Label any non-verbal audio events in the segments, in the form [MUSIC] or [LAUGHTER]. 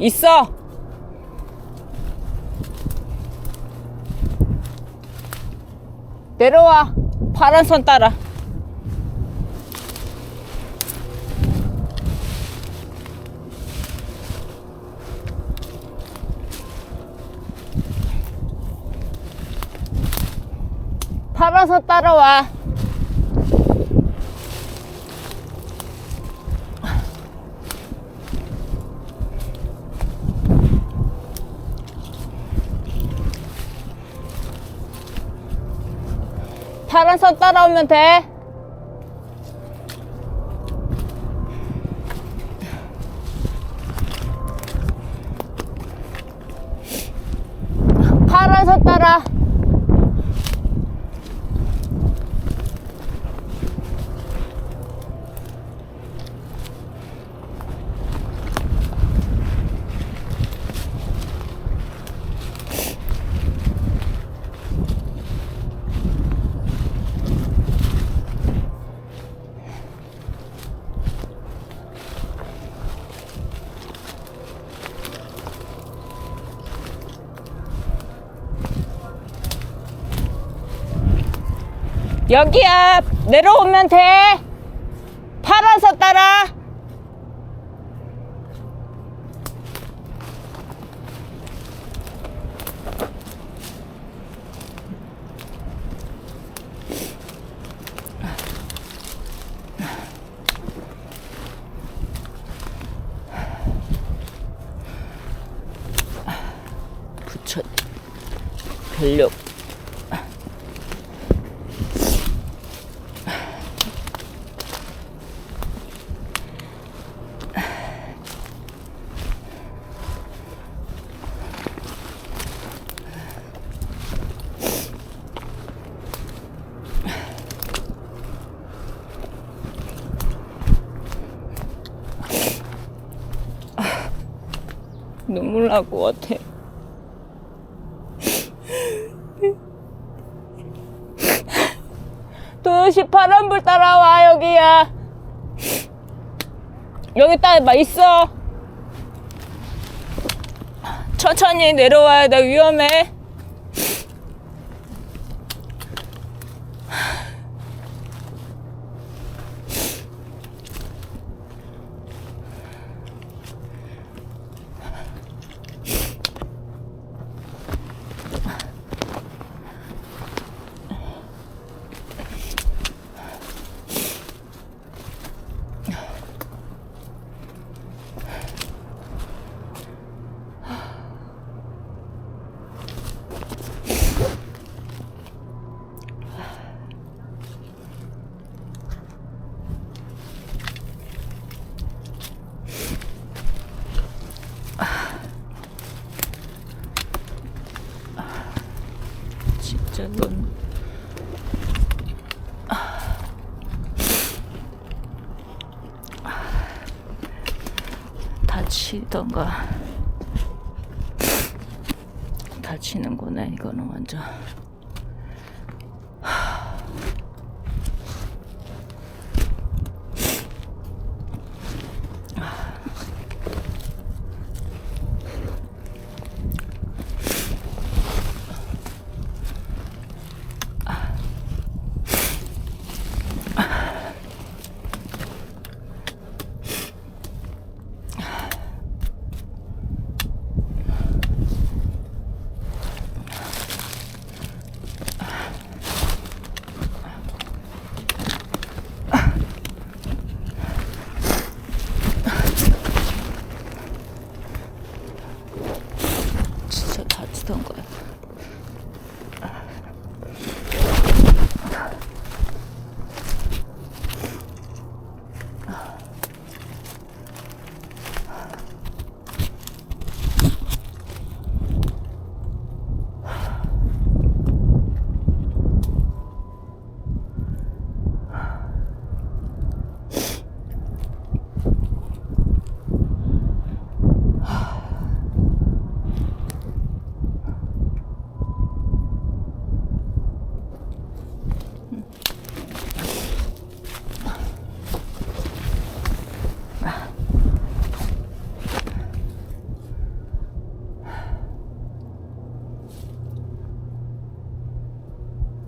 있어. 내려와. 파란 선 따라. 파란 선 따라와. 파란 선 따라오면 돼. 파란 선 따라. 여기야. 내려오면 돼. 선 따라. 붙여. 눈물 날 것 같아. 도요시 파란불 따라와 여기야. 여기 따봐 있어. 천천히 내려와야 돼 위험해. 진짜 넌 다치던가. 다치는구나 이거는 완전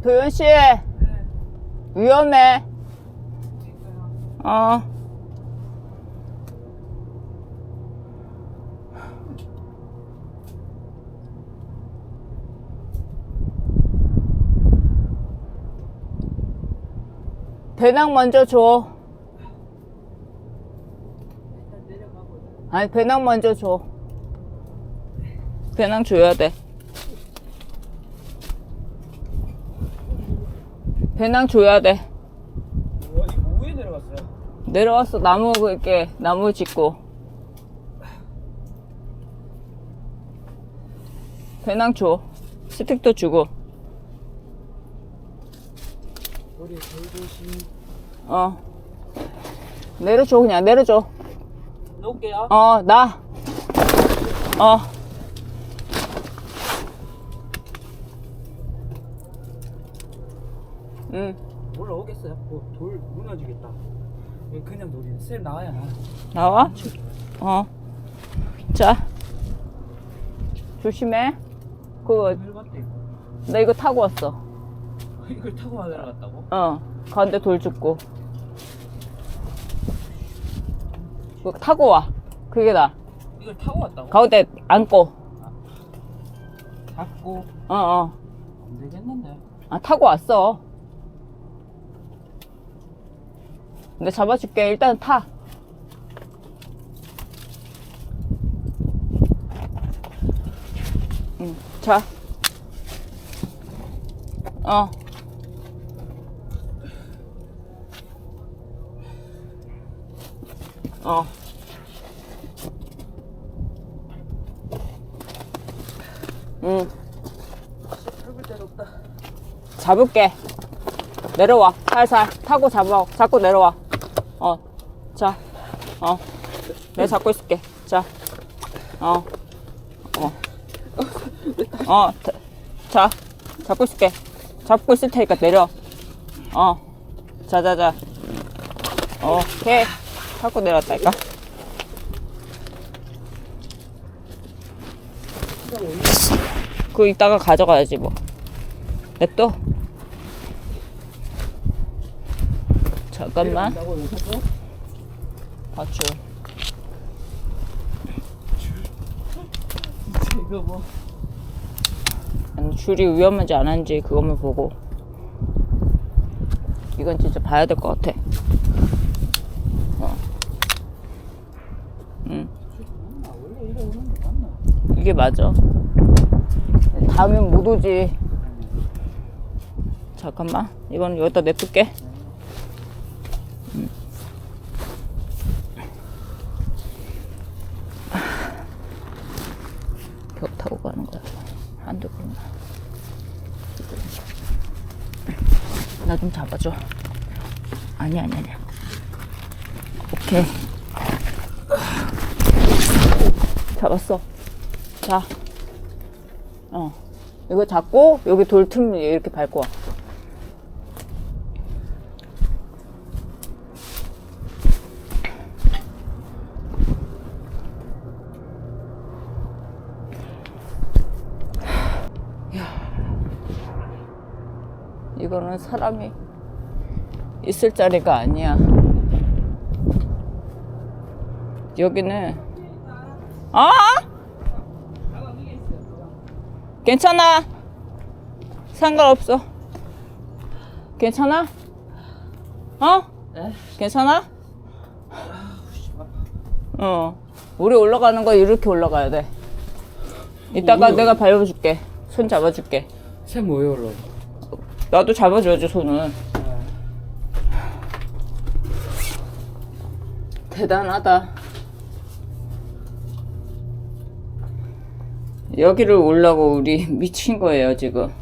도현 씨 위험해. 어. 배낭 먼저 줘. 아니 배낭 먼저 줘. 배낭 줘야 돼. 배낭 줘야 돼. 와, 이거 뭐에 내려갔어요? 내려왔어 나무 그게 나무 짓고. 배낭 줘. 스틱도 주고. 우리 돌조심. 어. 내려줘 그냥 내려줘. 놓을게요. 어 나. 어. 응. 올라오겠어요. 뭐, 돌 무너지겠다. 그냥 돌이 쌤 나와야 나. 나와? 어. 자. 조심해. 그거, 이거. 나 이거 타고 왔어. [LAUGHS] 이걸 타고 와 내려갔다고? 어. 가운데 돌 줍고. 그거 타고 와. 그게 나. 이걸 타고 왔다고? 가운데 앉고. 잡고 어, 어. 안 되겠는데. 아, 타고 왔어. 근데 잡아줄게. 일단 타. 응, 자. 어. 어. 응. 잡을게. 내려와. 살살. 타고 잡아. 잡고 내려와. 어. 자. 어. 내가 잡고 있을게. 자. 어. 어. 어. 자- 자. 잡고 있을게. 잡고 있을 테니까 내려. 어. 자 자자. 어. 오케이. 잡고 내려왔다니까. 그거 이따가 가져가야지 뭐. 냅둬. 잠깐만. 여기서? 맞죠. [LAUGHS] 이거 뭐. 아니, 줄이 위험한지 안 한지 그것만 보고. 이건 진짜 봐야 될 것 같아. 어. 응? 이게 맞아. 다음엔 못 오지. 잠깐만. 이건 여기다 냅둘게. 음. 벽 타고 가는 거야. 안 되구나. 나좀 잡아줘. 아니, 아니, 아니. 오케이. 잡았어. 자. 어. 이거 잡고, 여기 돌 틈 이렇게 밟고 와. 이거는 사람이 있을 자리가 아니야. 여기는 아? 괜찮아. 상관없어. 괜찮아? 어? 네? 괜찮아? 어. 우리 올라가는 거 이렇게 올라가야 돼. 이따가? 내가 밟아줄게. 손 잡아줄게. 쌤 뭐에 올라? 나도 잡아줘야지, 손은. 대단하다. 여기를 올라고 우리 [LAUGHS] 미친 거예요, 지금.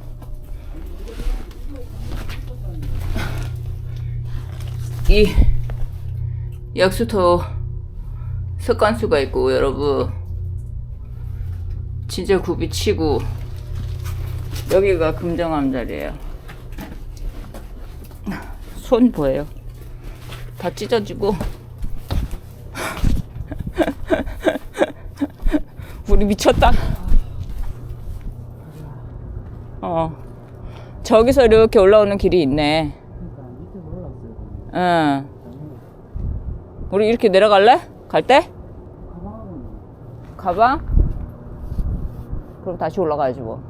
이 약수터 습관수가 있고, 여러분. 진짜 굽이 치고, 여기가 금정암 자리예요. 손 보여요. 다 찢어지고. [LAUGHS] 우리 미쳤다. 어. 저기서 이렇게 올라오는 길이 있네. 응. 우리 이렇게 내려갈래? 갈 때? 가방? 그럼 다시 올라가야지 뭐.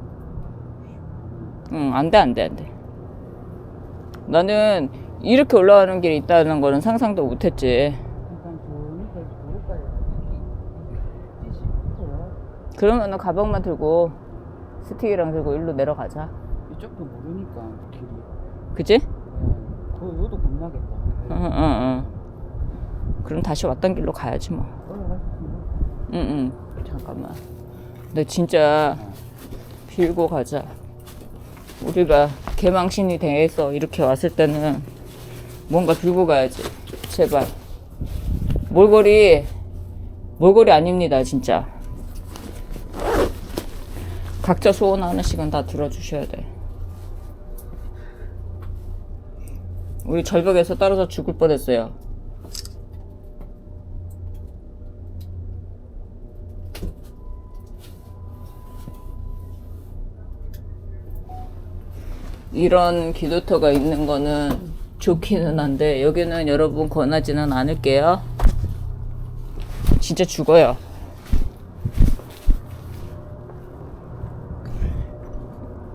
응, 안 돼, 안 돼, 안 돼. 나는 이렇게 올라가는 길이 있다는 거는 상상도 못 했지. 일단 저기까지 저기까지 뛰시 있어요. 그러면은 가방만 들고 스틱이랑 들고 일로 내려가자. 이쪽도 모르니까 길이. 그지? 예. 그 이것도 겁나겠다. 응, 응, 응. 그럼 다시 왔던 길로 가야지 뭐. 있는. 응, 응. 잠깐만. 근데 진짜 빌고 가자. 우리가 개망신이 돼서 이렇게 왔을 때는 뭔가 빌고 가야지. 제발. 몰골이, 몰골이 아닙니다, 진짜. 각자 소원 하나씩은 다 들어주셔야 돼. 우리 절벽에서 떨어져 죽을 뻔했어요. 이런 기도터가 있는 거는 좋기는 한데 여기는 여러분 권하지는 않을게요. 진짜 죽어요.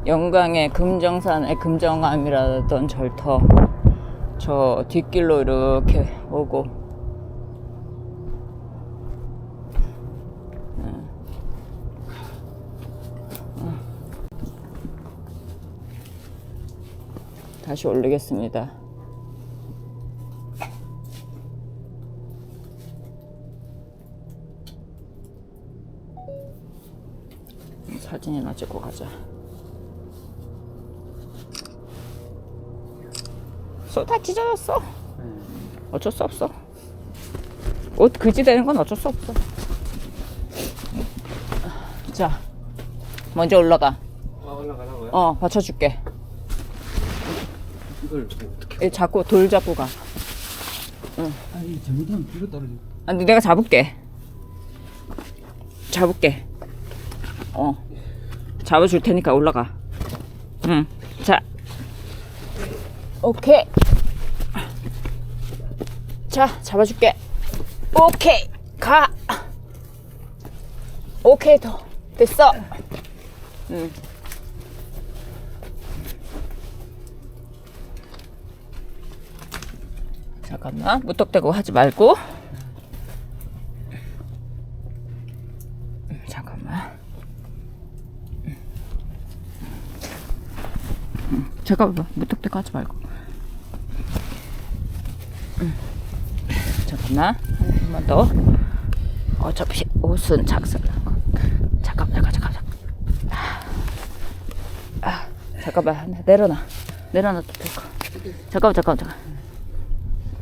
영광의 금정산의 금정암이라던 절터 저 뒷길로 이렇게 오고 다시 올리겠습니다. 사진이나 찍고 가자. 쏟아 찢어졌어. 어쩔 수 없어. 옷 그지 되는 건 어쩔 수 없어. 자, 먼저 올라가. 아 올라가라고요? 어, 받쳐줄게. 이걸 어떻게? 이 잡고 돌 잡고 가. 아니 잘못하면 뒤로 떨어져. 아, 내가 잡을게. 잡을게. 어. 잡아줄 테니까 올라가. 응. 자. 오케이. 자, 잡아줄게. 오케이. 가. 오케이, 더. 됐어. 응. 잠깐만. 무턱대고 하지 말고. 음, 잠깐만. 음, 잠깐만. 무턱대고 하지 말고. 음. 잠깐만. 한 번 더. 어차피 옷은 작살나고. 잠깐, 잠깐, 잠깐, 잠깐. 아, 잠깐만. 내려놔. 내려놔도 될까? 잠깐만, 잠깐만, 잠깐.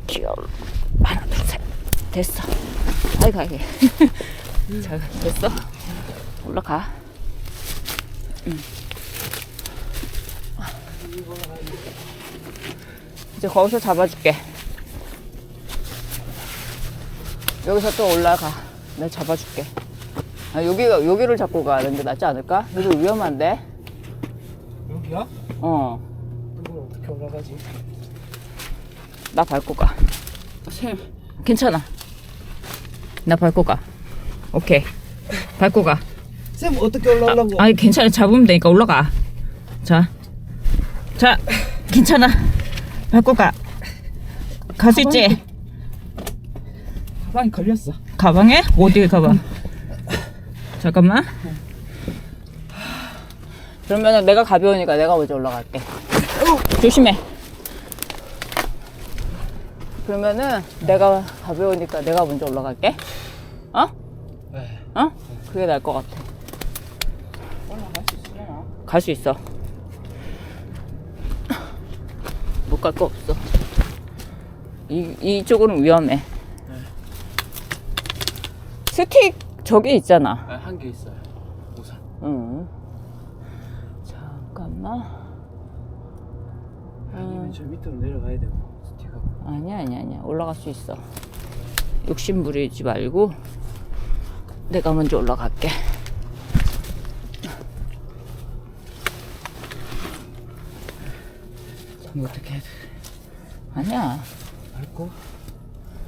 귀여워. 하나, 둘, 셋. 됐어. 아이고, 아이고. [LAUGHS] 자, 됐어. 올라가. 응. 이제 거기서 잡아줄게. 여기서 또 올라가. 내가 잡아줄게. 아, 여기가, 여기를 잡고 가는 게 낫지 않을까? 여기 위험한데? 여기야? 어. 이걸 어떻게 올라가지? 나 밟고 가. 쌤. 괜찮아. 나 밟고 가. 오케이. 밟고 가. 쌤 어떻게 올라가려고? 아니 괜찮아 잡으면 되니까 올라가 자, 자 괜찮아 밟고 가 갈 수 있지 가방이 걸렸어. 가방에 어디 가방 잠깐만 그러면은 내가 가벼우니까 내가 먼저 올라갈게 조심해 그러면은 내가 가벼우니까 내가 먼저 올라갈게 어? 네. 어? 그게 나을 것 같아 올라갈 수 있으려나? 갈 수 있어. 못 갈 거 없어. 이, 이쪽은 위험해. 스틱 저기 있잖아. 네, 한개 있어요. 우산. 응. 잠깐만. 아니면 저 밑으로 내려가야 되고 스티커. 아니야, 아니야, 아니야. 올라갈 수 있어. 욕심 부리지 말고 내가 먼저 올라갈게. 이거 어떻게 해야 돼? 아니야. 밟고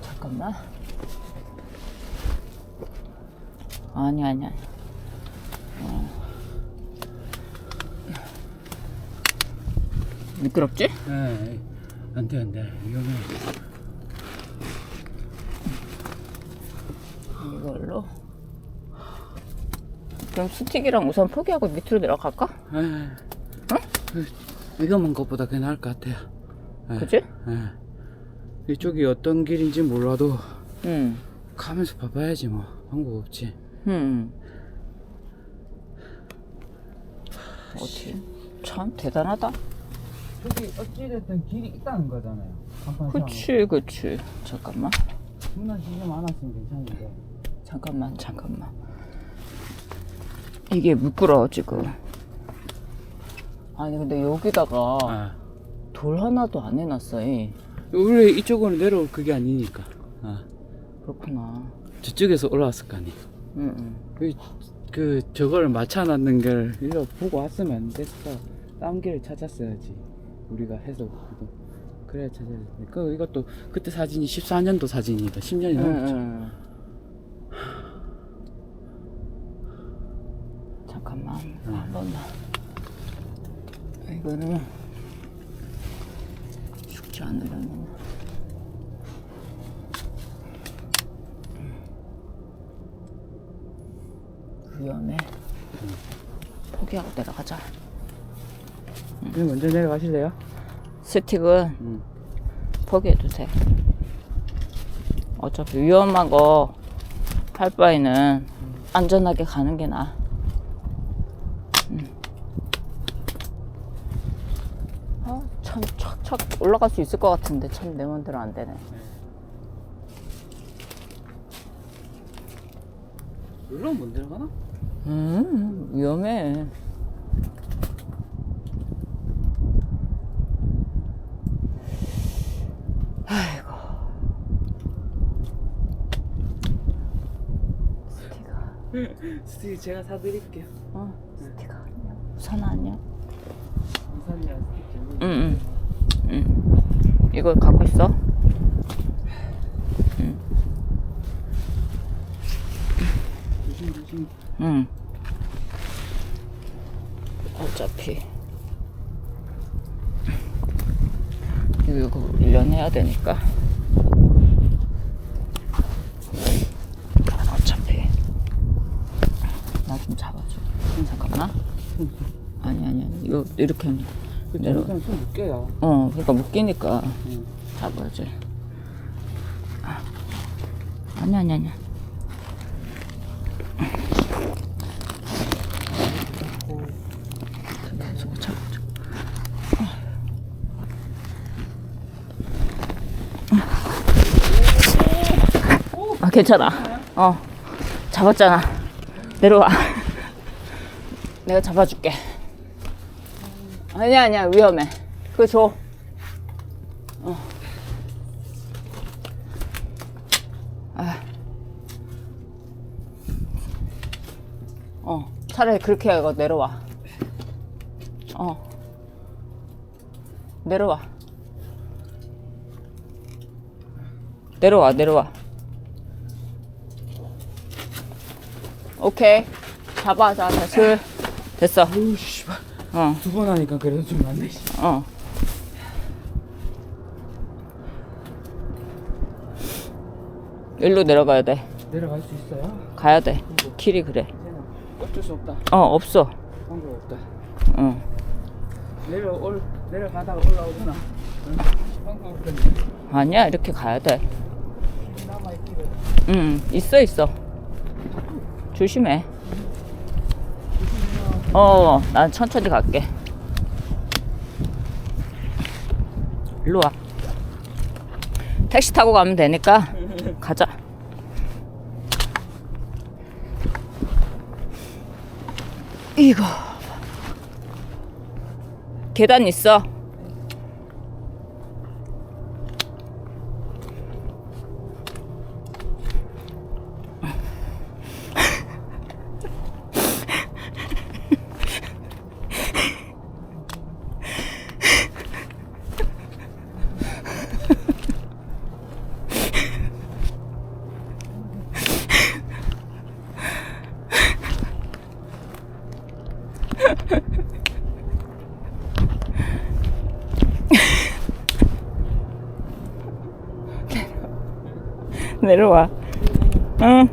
잠깐만. 아니 아니 아니. 어. 미끄럽지? 네, 안 돼 안 돼 위험해 이걸로. 그럼 스틱이랑 우선 포기하고 밑으로 내려갈까? 에, 그, 위험한 것보다 그게 나을 것 같아요 예, 그치? 예. 이쪽이 어떤 길인지 몰라도 응. 가면서 봐봐야지 뭐 방법 없지 응. 어떻게? 참 대단하다. 저기 어찌됐든 길이 있다는 거잖아요 간판 그치 그치. 잠깐만. 무너지지 않았으면 괜찮은데 잠깐만 잠깐만. 이게 미끄러워 지금. 아니 근데 여기다가 아. 돌 하나도 안 해놨어. 이. 원래 이쪽으로 내려올 그게 아니니까 아. 그렇구나. 저쪽에서 올라왔을 거 아니에요 응, 응. 그, 그 저걸 맞춰놨는 걸 일로 보고 왔으면 안 됐어 다른 길을 찾았어야지 우리가 해서 그래야 찾아야 돼. 그 이것도 그때 사진이 14년도 사진이다 10년이 응, 넘었죠 응. 잠깐만 한 번 이거는 죽지 않으려면 위험해 포기하고 내려가자 그럼 먼저 내려가실래요? 스틱은 응. 포기해도 돼. 어차피 위험한 거할 바에는 안전하게 가는 게 나아. 응. 아, 참, 착착 올라갈 수 있을 것 같은데 참 내 맘대로 안 되네. 물론 못 내려가나? 음, 위험해. 아이고. 스티가, [LAUGHS] 스틱 제가 사드릴게요 어, 스티가 아니야. 우산 아니야? 우산이야 스틱 좀 응, 응. 응. 이걸 갖고 있어? 조심 응. 어차피. 이거 1년 해야 되니까. 어차피. 나 좀 잡아줘. 잠깐만. 아니, 아니, 아니. 이거 이렇게 하면 그 내려. 잠깐 좀 묶여요 어, 그러니까 묶이니까 응. 잡아야지. 아. 아니, 아니, 아니. 계속 잡아줘. 아, 괜찮아. 어, 잡았잖아. 내려와. 내가 잡아줄게. 아니야, 아니야, 위험해. 그거 줘. 어. 아. 어, 차라리 그렇게 하고 내려와. 어. 내려와. 내려와, 내려와. 오케이. 잡아, 잡아. 슬. 됐어. 아유 씨발 어, 두 번 하니까 그래도 좀 낫네 씨. 어. 일로 내려가야 돼. 내려갈 수 있어요? 가야 돼. 길이 그래. 이제는 어쩔 수 없다 어, 없어. 방법 없다 응. 내려올 내려가다가 올라오거나 응? 방법 없겠네 아니야, 이렇게 가야 돼. 남아 있기를 응, 있어, 있어. 조심해. 어, 난 천천히 갈게. 일로 와. 택시 타고 가면 되니까 가자. 이거. 계단 있어.